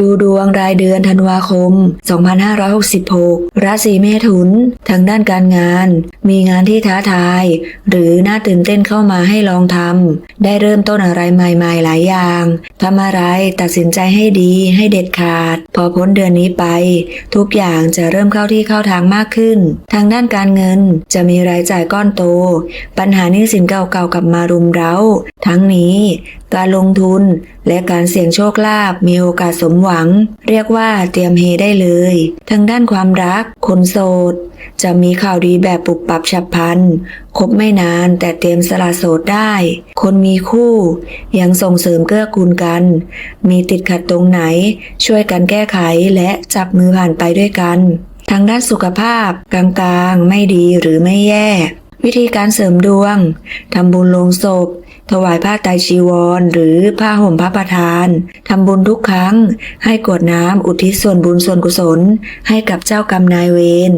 ดูดวงรายเดือนธันวาคม 2566 ราศีเมถุน ทางด้านการงาน มีงานที่ท้าทาย หรือน่าตื่นเต้นเข้ามาให้ลองทำ ได้เริ่มต้นอะไรใหม่ๆหลายอย่างทำอะไรตัดสินใจให้ดีให้เด็ดขาด พอพ้นเดือนนี้ไป ทุกอย่างจะเริ่มเข้าที่เข้าทางมากขึ้น ทางด้านการเงินจะมีรายจ่ายก้อนโต ปัญหานี้สินเก่าๆกลับมารุมเร้า ทั้งนี้ การลงทุน และการเสี่ยงโชคลาภมีโอกาสสมหวัง เรียกว่าเตรียมเฮได้เลยทางด้านความรัก คนโสด จะมีข่าวดีแบบปุบปับฉับพลันคบไม่นานแต่เตรียมสละโสดได้ คนมีคู่ ยังส่งเสริมเกื้อกูลกัน มีติดขัดตรงไหน ช่วยกันแก้ไขและจับมือผ่านไปด้วยกัน ทางด้านสุขภาพ กลางๆ ไม่ดีหรือไม่แย่ วิธีการเสริมดวง ทำบุญลงศพ ถวายผ้าไตรชีวร หรือผ้าห่มพระประธาน ทำบุญทุกครั้ง ให้กรวดน้ำอุทิศส่วนบุญส่วนกุศล ให้กับเจ้ากรรมนายเวร